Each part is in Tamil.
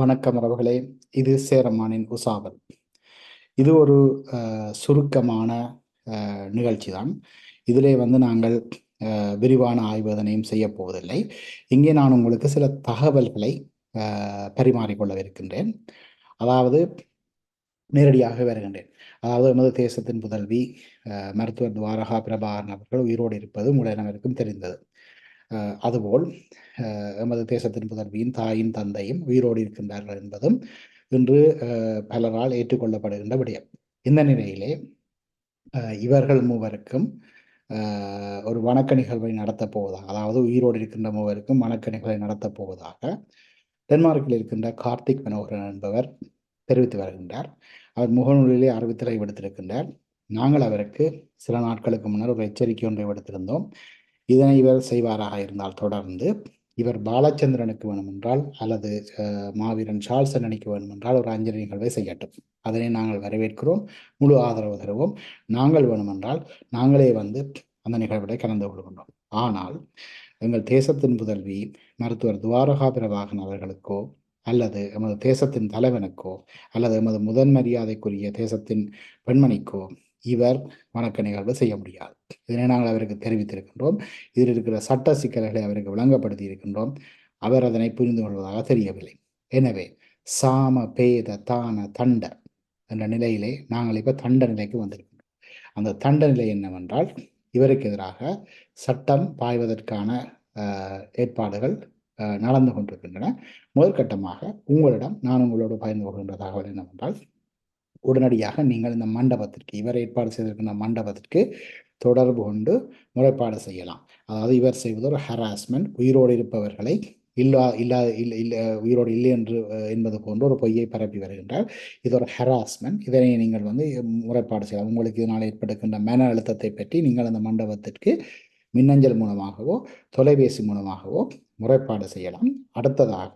வணக்கம் உறவுகளே இது சேரமானின் உசாவல். இது ஒரு சுருக்கமான நிகழ்ச்சி தான் இதிலே வந்து நாங்கள் விரிவான ஆய்வதனையும் செய்ய போவதில்லை. இங்கே நான் உங்களுக்கு சில தகவல்களை பரிமாறிக்கொள்ளவிருக்கின்றேன். அதாவது நேரடியாக வருகின்றேன். அதாவது எமது தேசத்தின் புதல்வி மருத்துவர் துவாரகா பிரபாகரன் அவர்கள் உயிரோடு இருப்பது உங்கள் தெரிந்தது. அதுபோல் எமது தேசத்தின் புதல்வியின் தாயின் தந்தையும் உயிரோடு இருக்கின்றார்கள் என்பதும் இன்று பலரால் ஏற்றுக்கொள்ளப்படுகின்ற விடயம் இந்த நிலையிலே இவர்கள் மூவருக்கும் ஒரு வணக்க நிகழ்வை நடத்தப் போவதாக அதாவது உயிரோடு இருக்கின்ற மூவருக்கும் வணக்க நிகழ்வை நடத்தப் போவதாக டென்மார்க்கில் இருக்கின்ற கார்த்திக் மனோகரன் என்பவர் தெரிவித்து வருகின்றார். அவர் முகநூலிலே அறிவித்தலை விடுத்திருக்கின்றார். நாங்கள் அவருக்கு சில நாட்களுக்கு முன்னர் ஒரு எச்சரிக்கை ஒன்றை விடுத்திருந்தோம். இதனை இவர் செய்வாராக இருந்தால் தொடர்ந்து இவர் பாலச்சந்திரனுக்கு வேணுமென்றால் அல்லது மாவீரன் சார்ல்சன் அணிக்கு வேணுமென்றால் ஒரு அஞ்சலி நிகழ்வை செய்யட்டும். அதனை நாங்கள் வரவேற்கிறோம். முழு ஆதரவு தருவோம். நாங்கள் வேணுமென்றால் நாங்களே வந்து அந்த நிகழ்வுகளை கலந்து கொள்கின்றோம். ஆனால் எங்கள் தேசத்தின் புதல்வி மருத்துவர் துவாரகா பிரபாகன் அவர்களுக்கோ அல்லது எமது தேசத்தின் தலைவனுக்கோ அல்லது எமது முதன் மரியாதைக்குரிய தேசத்தின் பெண்மணிக்கோ இவர் வணக்க நிகழ்வு செய்ய முடியாது. இதனை நாங்கள் அவருக்கு தெரிவித்திருக்கின்றோம். இதில் இருக்கிற சட்ட சிக்கல்களை அவருக்கு விளங்கப்படுத்தி இருக்கின்றோம் அவர் அதனை புரிந்து கொள்வதாக தெரியவில்லை. எனவே சாம பேத தான தண்ட என்ற நிலையிலே நாங்கள் இப்போ தண்ட நிலைக்கு வந்திருக்கின்றோம். அந்த தண்ட நிலை என்னவென்றால் இவருக்கு எதிராக சட்டம் பாய்வதற்கான ஏற்பாடுகள் நடந்து கொண்டிருக்கின்றன. முதற்கட்டமாக உங்களிடம் நான் உங்களோடு பகிர்ந்து கொள்கின்ற தகவல் என்னவென்றால் உடனடியாக நீங்கள் இந்த மண்டபத்திற்கு இவர் ஏற்பாடு செய்திருக்கின்ற மண்டபத்திற்கு தொடர்பு கொண்டு முறைப்பாடு செய்யலாம். அதாவது இவர் செய்வது ஒரு ஹராஸ்மெண்ட் உயிரோடு இருப்பவர்களை இல்லா இல்லா இல்லை இல்லை உயிரோடு இல்லை என்று என்பது போன்ற ஒரு பொய்யை பரப்பி வருகின்றார். இது ஒரு ஹராஸ்மெண்ட் இதனை நீங்கள் வந்து முறைப்பாடு செய்யலாம். உங்களுக்கு இதனால் ஏற்படுகின்ற மன அழுத்தத்தை பற்றி நீங்கள் அந்த மண்டபத்திற்கு மின்னஞ்சல் மூலமாகவோ தொலைபேசி மூலமாகவோ முறைப்பாடு செய்யலாம். அடுத்ததாக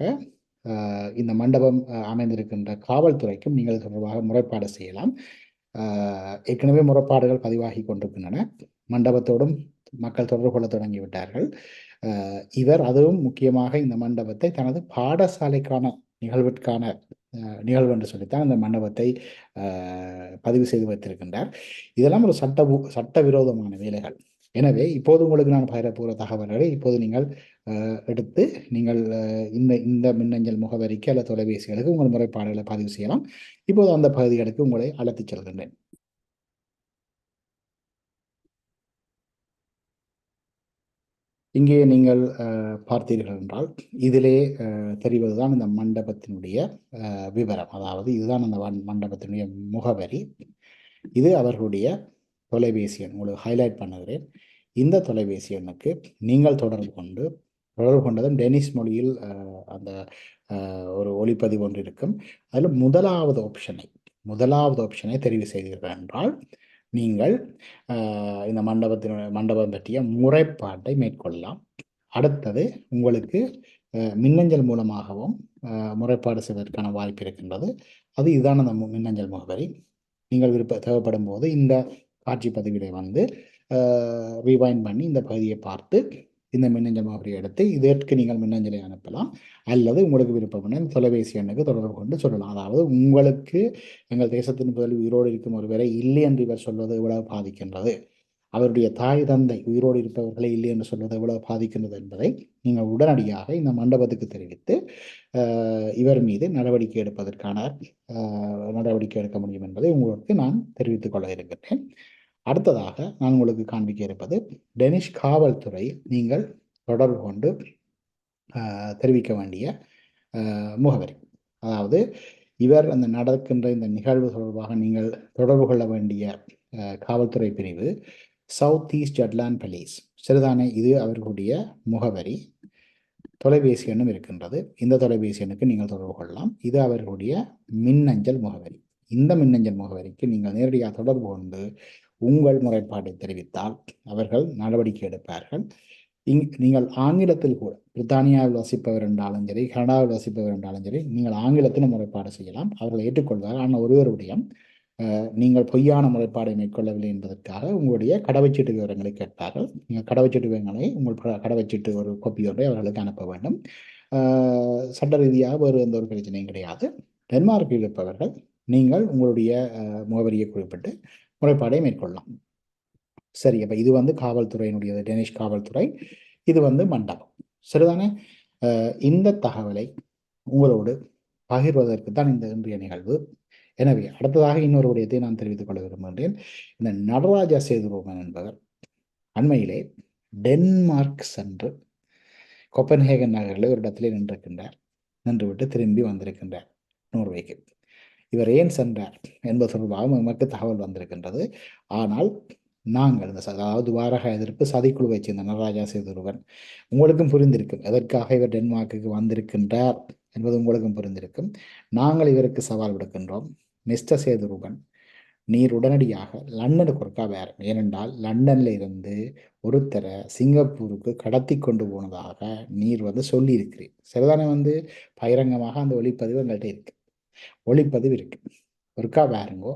இந்த மண்டபம் அமைந்திருக்கின்ற காவல்துறைக்கும் நீங்கள் தொடர்பாக முறைப்பாடு செய்யலாம். ஏற்கனவே முறைப்பாடுகள் பதிவாகி கொண்டிருக்கின்றன. மண்டபத்தோடும் மக்கள் தொடர்பு கொள்ள தொடங்கிவிட்டார்கள். இவர் அதுவும் முக்கியமாக இந்த மண்டபத்தை தனது பாடசாலைக்கான நிகழ்விற்கான நிகழ்வு என்று சொல்லித்தான் இந்த மண்டபத்தை பதிவு செய்து வைத்திருக்கின்றார். இதெல்லாம் ஒரு சட்ட சட்டவிரோதமான வேலைகள். எனவே இப்போது உங்களுக்கு நான் பகிரப்போகிற தகவல்களை இப்போது நீங்கள் அஹ், எடுத்து நீங்கள் அஹ், இந்த இந்த மின்னஞ்சல் முகவரிக்கு அல்லது தொலைபேசிகளுக்கு உங்கள் முறைப்பாடுகளை பதிவு செய்யலாம். இப்போது அந்த பகுதிகளுக்கு உங்களை அழைத்துச் செல்கின்றேன். இங்கே நீங்கள் அஹ், பார்த்தீர்கள் என்றால் இதிலே அஹ், தெரிவதுதான் இந்த மண்டபத்தினுடைய அஹ், விவரம். அதாவது இதுதான் அந்த மண்டபத்தினுடைய முகவரி. இது அவர்களுடைய தொலைபேசி எண் உங்களுக்கு ஹைலைட் பண்ணுகிறேன் இந்த தொலைபேசி எண்ணுக்கு நீங்கள் தொடர்பு கொண்டு தொடர்பு கொண்டதும் டெனிஸ் மொழியில் அந்த ஒரு ஒளிப்பதிவு ஒன்று இருக்கும். அதில் முதலாவது ஆப்ஷனை முதலாவது ஆப்ஷனை தெரிவு செய்தீர்கள் என்றால் நீங்கள் இந்த மண்டபத்தினுடைய மண்டபம் பற்றிய முறைப்பாட்டை மேற்கொள்ளலாம். அடுத்தது உங்களுக்கு மின்னஞ்சல் மூலமாகவும் முறைப்பாடு செய்வதற்கான வாய்ப்பு இருக்கின்றது. அது இதுதான் அந்த மின்னஞ்சல் முகவரி. நீங்கள் விருப்ப தேவைப்படும் போது இந்த காட்சி பதிவிலை வந்து ரீவைண்ட் பண்ணி இந்த பகுதியை பார்த்து இந்த மின்னஞ்சல் மாதிரி எடுத்து இதற்கு நீங்கள் மின்னஞ்சலை அனுப்பலாம். அல்லது உங்களுக்கு விருப்பம்னா இந்த தொலைபேசி எண்ணுக்கு தொடர்பு கொண்டு சொல்லலாம். அதாவது உங்களுக்கு எங்கள் தேசத்தின் முதல் உயிரோடு இருக்கும் ஒருவரை இல்லை என்று இவர் சொல்வது எவ்வளவு பாதிக்கின்றது? அவருடைய தாய் தந்தை உயிரோடு இருப்பவர்களை இல்லை என்று சொல்வது எவ்வளவு பாதிக்கின்றது என்பதை நீங்கள் உடனடியாக இந்த மண்டபத்துக்கு தெரிவித்து இவர் மீது நடவடிக்கை எடுப்பதற்கான நடவடிக்கை எடுக்க முடியும் என்பதை உங்களுக்கு நான் தெரிவித்துக் கொள்ள இருக்கின்றேன். அடுத்ததாக நான் உங்களுக்கு காண்பிக்க இருப்பது டெனிஷ் காவல்துறை நீங்கள் தொடர்பு கொண்டு தெரிவிக்க வேண்டிய முகவரி. அதாவது இவர் அந்த நடக்கின்ற இந்த நிகழ்வு தொடர்பாக நீங்கள் தொடர்பு கொள்ள வேண்டிய அஹ், காவல்துறை பிரிவு சவுத் ஈஸ்ட் ஜட்லாண்ட் போலீஸ் சரிதானே இது அவர்களுடைய முகவரி. தொலைபேசி எண்ணும் இருக்கின்றது. இந்த தொலைபேசி எண்ணுக்கு நீங்கள் தொடர்பு கொள்ளலாம். இது அவர்களுடைய மின்னஞ்சல் முகவரி. இந்த மின்னஞ்சல் முகவரிக்கு நீங்கள் நேரடியாக தொடர்பு கொண்டு உங்கள் முறைப்பாட்டை தெரிவித்தால் அவர்கள் நடவடிக்கை எடுப்பார்கள். இங் நீங்கள் ஆங்கிலத்தில் கூட பிரித்தானியாவில் வசிப்பவர் என்றாலும் சரி கனடாவில் வசிப்பவர் என்றாலும் சரி நீங்கள் ஆங்கிலத்தில் முறைப்பாடு செய்யலாம். அவர்கள் ஏற்றுக்கொள்வார் ஆனால் ஒருவருடைய நீங்கள் பொய்யான முறைப்பாடை மேற்கொள்ளவில்லை என்பதற்காக உங்களுடைய கடவுச்சீட்டு விவரங்களை கேட்பார்கள். நீங்கள் கடவுச்சீட்டு விவரங்களை உங்கள் ப- கடவுச்சீட்டு ஒரு கோப்பி அவர்களுக்கு அனுப்ப வேண்டும். சட்ட ரீதியாக வேறு எந்த ஒரு பிரச்சனையும் கிடையாது. டென்மார்க்கில் இருப்பவர்கள் நீங்கள் உங்களுடைய முகவரியை குறிப்பிட்டு முறைப்பாடை மேற்கொள்ளலாம். சரி அப்போ இது வந்து காவல்துறையினுடையது டெனிஷ் காவல்துறை. இது வந்து மண்டபம். சரிதானே? இந்த தகவலை உங்களோடு பகிர்வதற்கு தான் இந்த இன்றைய நிகழ்வு. எனவே அடுத்ததாக இன்னொரு விடயத்தை நான் தெரிவித்துக் கொள்ள விரும்புகின்றேன். இந்த நடராஜா சேதுரோமன் என்பவர் அண்மையிலே டென்மார்க் சென்று கொப்பன்ஹேகன் நகரில் ஒரு இடத்திலே நின்றிருக்கின்றார். நின்றுவிட்டு திரும்பி வந்திருக்கின்றார். நோர்வேக்கு. இவர் ஏன் சென்றார் என்பது தொடர்பாக நமக்கு தகவல் வந்திருக்கின்றது. ஆனால் நாங்கள் இந்த அதாவது வாரக எதிர்ப்பு சதிக்குழுவைச் சேர்ந்த நடராஜா சேதுருவன் உங்களுக்கும் புரிந்திருக்கும் எதற்காக இவர் டென்மார்க்குக்கு வந்திருக்கின்றார் என்பது உங்களுக்கும் புரிந்திருக்கும். நாங்கள் இவருக்கு சவால் விடுக்கின்றோம். மிஸ்டர் சேதுருவன் நீர் உடனடியாக லண்டனுக்கு ஒருக்கா வேறு. ஏனென்றால் லண்டனில் இருந்து ஒருத்தரை சிங்கப்பூருக்கு கடத்தி கொண்டு போனதாக நீர் வந்து சொல்லியிருக்கிறீர். சரிதானே வந்து? பகிரங்கமாக அந்த ஒளிப்பதிவு எங்கள்கிட்ட இருக்குது ஒளிப்பதிவு இருக்கு. ஒருக்கா பாருங்கோ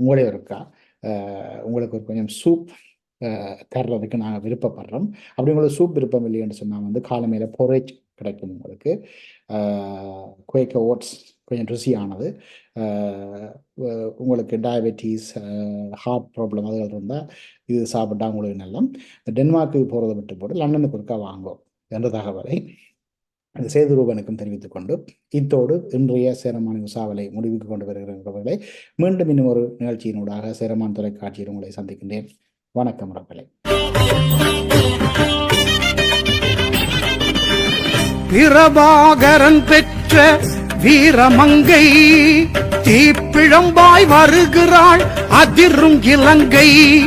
உங்களே ஒருக்கா ஆஹ், உங்களுக்கு ஒரு கொஞ்சம் சூப் தர்றதுக்கு நாங்கள் விருப்பப்படுறோம். அப்படி உங்களுக்கு சூப் விருப்பம் இல்லைன்னு சொன்னால் வந்து காலமையில பொரேஜ் கிடைக்கும் உங்களுக்கு. குவைக்க ஓட்ஸ் கொஞ்சம் ருசியானது. ஆஹ், உங்களுக்கு டயபெட்டிஸ் ஹார்ட் ப்ராப்ளம் அதுகள் இருந்தால் இது சாப்பிட்டா உங்களுக்கு நல்லம். டென்மார்க்கு போகிறத விட்டு போட்டு லண்டனுக்கு ஒருக்கா வாங்கும் என்ற தகவலை. சேதுரூபனுக்கும் தெரிவித்துக் கொண்டு இத்தோடு இன்றைய சேரமான் உசாவலை முடிவுக்கு கொண்டு வருகிறவர்களை மீண்டும் இன்னும் ஒரு நிகழ்ச்சியினூடாக சேரமான் தொலைக்காட்சியில் உங்களை சந்திக்கின்றேன். வணக்கம் உறவுகளை. பிரபாகரன் பெற்ற வீரமங்கை தீப்பிழம்பாய் வருகிறாள் அதிரும் இலங்கை.